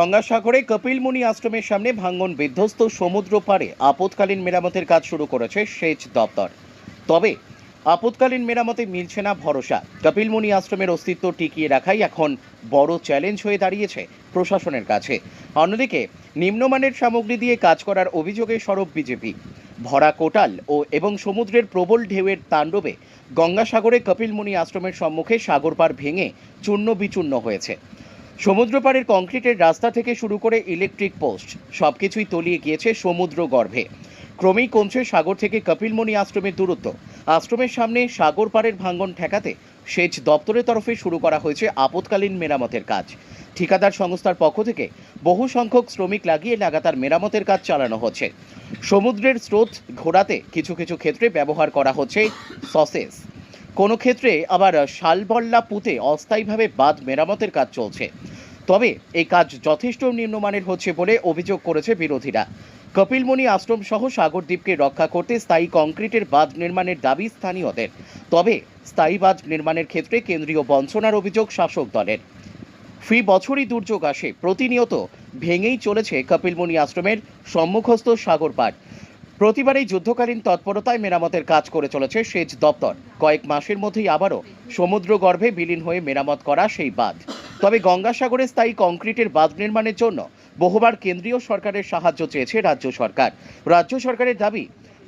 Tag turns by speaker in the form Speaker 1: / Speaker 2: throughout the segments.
Speaker 1: গঙ্গাসাগরে কপিলমুনি আশ্রমের সামনে ভাঙ্গন বিধ্বস্ত সমুদ্র পাড়ে আপৎকালীন মেরামতের কাজ শুরু করেছে সেচ দপ্তর। তবে আপৎকালীন মেরামতে মিলছে না ভরসা। কপিলমুনি আশ্রমের অস্তিত্ব টিকিয়ে রাখাই এখন বড় চ্যালেঞ্জ হয়ে দাঁড়িয়েছে প্রশাসনের কাছে। অন্যদিকে নিম্নমানের সামগ্রী দিয়ে কাজ করার অভিযোগে সরব বিজেপি। ভরা কোটাল ও এবং সমুদ্রের প্রবল ঢেউয়ের তাণ্ডবে গঙ্গাসাগরে কপিলমুনি আশ্রমের সম্মুখে সাগর পার ভেঙে চূর্ণ বিচূর্ণ হয়েছে। সমুদ্র পাড়ের কংক্রিটের রাস্তা থেকে শুরু করে ইলেকট্রিক পোস্ট, সবকিছুই তলিয়ে গিয়েছে সমুদ্র গর্ভে। ক্রমেই কমছে সাগর থেকে কপিলমণি আশ্রমের দূরত্ব। আশ্রমের সামনে সাগর পাড়ের ভাঙ্গন ঠেকাতে সেচ দপ্তরের তরফে শুরু করা হয়েছে আপৎকালীন মেরামতের কাজ। ঠিকাদার সংস্থার পক্ষ থেকে বহু সংখ্যক শ্রমিক লাগিয়ে লাগাতার মেরামতের কাজ চালানো হচ্ছে। সমুদ্রের স্রোত ঘোরাতে কিছু কিছু ক্ষেত্রে ব্যবহার করা হচ্ছে সসেস। কোনো ক্ষেত্রে আবার শালবল্লা পুঁতে অস্থায়ীভাবে বাঁধ মেরামতের কাজ চলছে। তবে এই কাজ যথেষ্ট নিম্নমানের হচ্ছে বলে অভিযোগ করেছে বিরোধীরা। কপিলমণি আশ্রম সহ সাগরদ্বীপকে রক্ষা করতে স্থায়ী কংক্রিটের বাঁধ নির্মাণের দাবি স্থানীয়দের। তবে স্থায়ী বাঁধ নির্মাণের ক্ষেত্রে কেন্দ্রীয় বঞ্চনার অভিযোগ শাসক দলের। ফি বছরই দুর্যোগ আসে, প্রতিনিয়ত ভেঙেই চলেছে কপিলমণি আশ্রমের সম্মুখস্থ সাগর পাড় প্রতিবারই যুদ্ধকালীন তৎপরতায় মেরামতের কাজ করে চলেছে সেচ দপ্তর। কয়েক মাসের মধ্যেই আবারও সমুদ্র গর্ভে বিলীন হয়ে মেরামত করা সেই বাঁধ। তবে গঙ্গাসাগরে স্থায়ী কংক্রিটের বাঁধ নির্মাণের জন্য বহুবার কেন্দ্রীয় সরকারের সাহায্য চেয়েছে রাজ্য সরকার। রাজ্য সরকারের দাবি,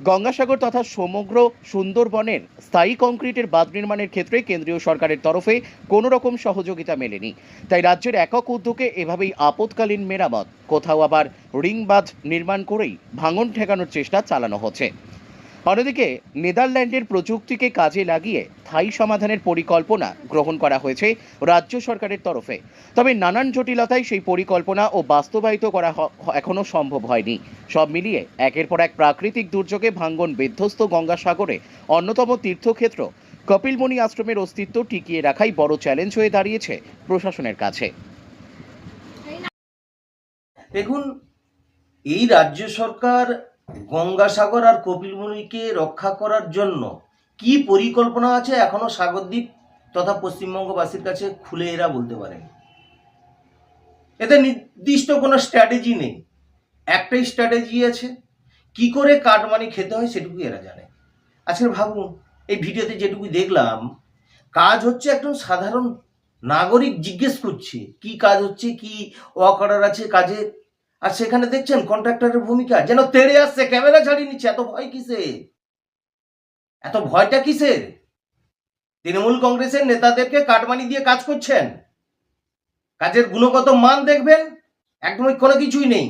Speaker 1: গঙ্গাসাগর তথা সমগ্র সুন্দরবনের স্থায়ী কংক্রিটের বাঁধ নির্মাণের ক্ষেত্রে কেন্দ্রীয় সরকারের তরফে কোনো রকম সহযোগিতা মেলেনি। তাই রাজ্যের একক উদ্যোগে এভাবেই আপৎকালীন মেরামত, কোথাও আবার রিং বাঁধ নির্মাণ করেই ভাঙন ঠেকানোর চেষ্টা চালানো হচ্ছে। অন্যদিকে নেদারল্যান্ডের প্রযুক্তিকে কাজে লাগিয়ে স্থায়ী সমাধানের পরিকল্পনা গ্রহণ করা হয়েছে রাজ্য সরকারের তরফে। তবে নানান জটিলতায় সেই পরিকল্পনা ও বাস্তবায়িত করা এখনও সম্ভব হয়নি। সব মিলিয়ে একের পর এক প্রাকৃতিক দুর্যোগে ভাঙ্গন বিধ্বস্ত গঙ্গাসাগরে অন্যতম তীর্থক্ষেত্র কপিলমণি আশ্রমের অস্তিত্ব টিকিয়ে রাখাই বড় চ্যালেঞ্জ হয়ে দাঁড়িয়েছে প্রশাসনের কাছে।
Speaker 2: দেখুন, এই রাজ্য সরকার গঙ্গাসাগর আর কপিলমুনিকে রক্ষা করার জন্য কি পরিকল্পনা আছে এখনও সাগরদ্বীপ তথা পশ্চিমবঙ্গবাসীর কাছে খুলে এরা বলতে পারেন এতে নির্দিষ্ট কোনো স্ট্র্যাটেজি নেই। একটাই স্ট্র্যাটেজি আছে, কি করে কাটমানি খেতে হয় সেটুকু এরা জানে। আজকে ভাবুন, এই ভিডিওতে যেটুকু দেখলাম, কাজ হচ্ছে একজন সাধারণ নাগরিক জিজ্ঞেস করছে, কি কাজ হচ্ছে, কি ওয়াক অর্ডার আছে কাজে আর সেখানে দেখছেন কন্ট্রাক্টরের ভূমিকা, যেন তেড়ে আসছে ক্যামেরা ছাড়িয়ে নিচ্ছে, এত ভয় কিসে এত ভয়টা কিসের? তৃণমূল কংগ্রেসের নেতাদেরকে কাটমানি দিয়ে কাজ করছেন। কাজের গুণগত মান দেখবেন একদমই কোনো কিছুই নেই।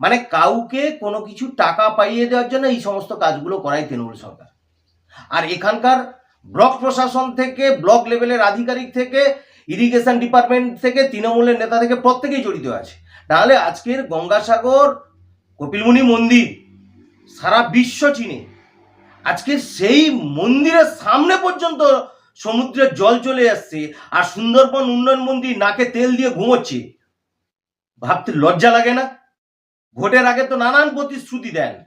Speaker 2: মানে কাউকে কোনো কিছু টাকা পাইয়ে দেওয়ার জন্য এই সমস্ত কাজগুলো করায় তৃণমূল সরকার। আর এখানকার ব্লক প্রশাসন থেকে, ব্লক লেভেলের আধিকারিক থেকে ইরিগেশন ডিপার্টমেন্ট থেকে তৃণমূলের নেতা থেকে প্রত্যেকেই জড়িত আছে। তাহলে আজকের গঙ্গাসাগর, কপিলমুনি মন্দির, সারা বিশ্ব চিনে। আজকে সেই মন্দিরের সামনে পর্যন্ত সমুদ্রের জল চলে আসছে আর সুন্দরবন উন্নয়ন মন্দির নাকে তেল দিয়ে ঘুমোচ্ছে। ভাবতে লজ্জা লাগে না? ভোটের আগে তো নানান প্রতিশ্রুতি দেন।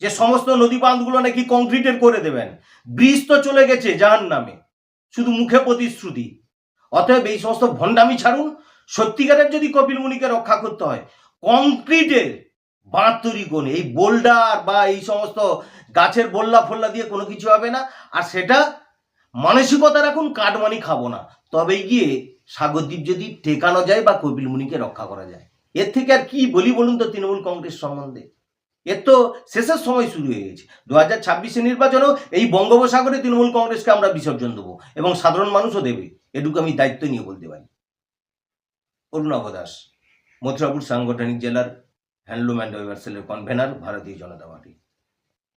Speaker 2: যে সমস্ত নদী বাঁধগুলো নাকি কংক্রিটের করে দেবেন। ব্রিজ তো চলে গেছে জাহান নামে শুধু মুখে প্রতিশ্রুতি। অতএব এই সমস্ত ভণ্ডামি ছাড়ুন। সত্যিকারের যদি কপিল মুনিকে রক্ষা করতে হয়, কংক্রিটের বাঁধ তৈরি করুন এই বোল্ডার বা এই সমস্ত গাছের বল্লা ফোল্লা দিয়ে কোনো কিছু হবে না। আর সেটা মানসিকতা রাখুন, কাটমানি খাব না। তবে গিয়ে সাগরদ্বীপ যদি টেকানো যায় বা কপিল মুনিকে রক্ষা করা যায়। এর থেকে আর কি বলি বলুন তো তৃণমূল কংগ্রেস সম্বন্ধে? এর তো শেষের সময় শুরু হয়ে গেছে। দু হাজার ছাব্বিশে নির্বাচনেও এই বঙ্গোপসাগরে তৃণমূল কংগ্রেসকে আমরা বিসর্জন দেবো এবং সাধারণ মানুষও দেবে। এটুকু আমি দায়িত্ব নিয়ে বলতে পারি। অরুণাভ দাস, মথুরাপুর সাংগঠনিক জেলার হ্যান্ডলুম অ্যান্ড ওয়েভার্সেলের কনভেনার ভারতীয় জনতা পার্টি।